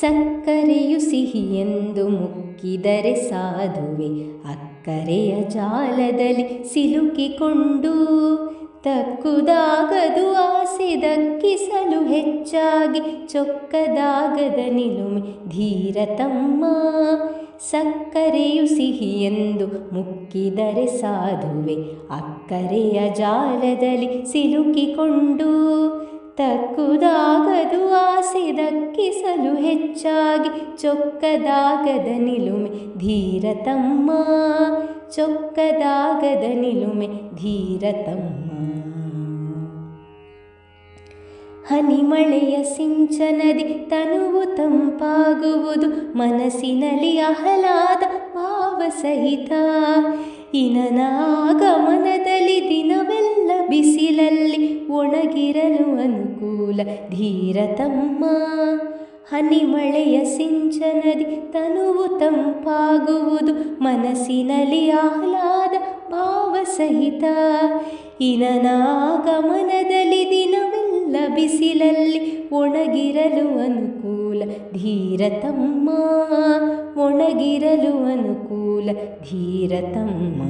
ಸಕ್ಕರೆಯು ಸಿಹಿಯೆಂದು ಮುಕ್ಕಿದರೆ ಸಾಧುವೆ. ಅಕ್ಕರೆಯ ಜಾಲದಲ್ಲಿ ಸಿಲುಕಿಕೊಂಡು ತಕ್ಕುದಾಗದು ಆಸೆ ದಕ್ಕಿಸಲು ಹೆಚ್ಚಾಗಿ ಚೊಕ್ಕದಾಗದ ನಿಲುಮೆ. ಧೀರ ತಮ್ಮ, ಸಕ್ಕರೆಯು ಸಿಹಿಯೆಂದು ಮುಕ್ಕಿದರೆ ಸಾಧುವೆ. ಅಕ್ಕರೆಯ ಜಾಲದಲ್ಲಿ ಸಿಲುಕಿಕೊಂಡು ತಕ್ಕುದಾಗದು ಆಸೆ ದಕ್ಕಿಸಲು ಹೆಚ್ಚಾಗಿ ಚೊಕ್ಕದಾಗದ ನಿಲುಮೆ ಧೀರತಮ್ಮ. ಚೊಕ್ಕದಾಗದ ನಿಲುಮೆ ಧೀರತಮ್ಮ. ಹನಿಮಳೆಯ ಸಿಂಚನದಿ ತನುವು ತಂಪಾಗುವುದು ಮನಸ್ಸಿನಲ್ಲಿ ಆಹ್ಲಾದ ಭಾವ ಸಹಿತ. ಇನನಾಗಮನದಲ್ಲಿ ದಿನವೆಲ್ಲ ಬಿಸಿಲಲ್ಲಿ ಒಣಗಿರಲು ಅನುಕೂಲ ಧೀರ ತಮ್ಮ ಹನಿಮಳೆಯ ಸಿಂಚನದಿ ತನುವು ತಂಪಾಗುವುದು, ಮನಸ್ಸಿನಲ್ಲಿ ಆಹ್ಲಾದ ಭಾವ ಸಹಿತ. ಇನನಾಗಮನದಲ್ಲಿ ದಿನವೆಲ್ಲ ಬಿಸಿಲಲ್ಲಿ ಒಣಗಿರಲು ಅನುಕೂಲ, ಧೀರ ತಮ್ಮ. ಒಣಗಿರಲು ಅನುಕೂಲ, ಧೀರ ತಮ್ಮ.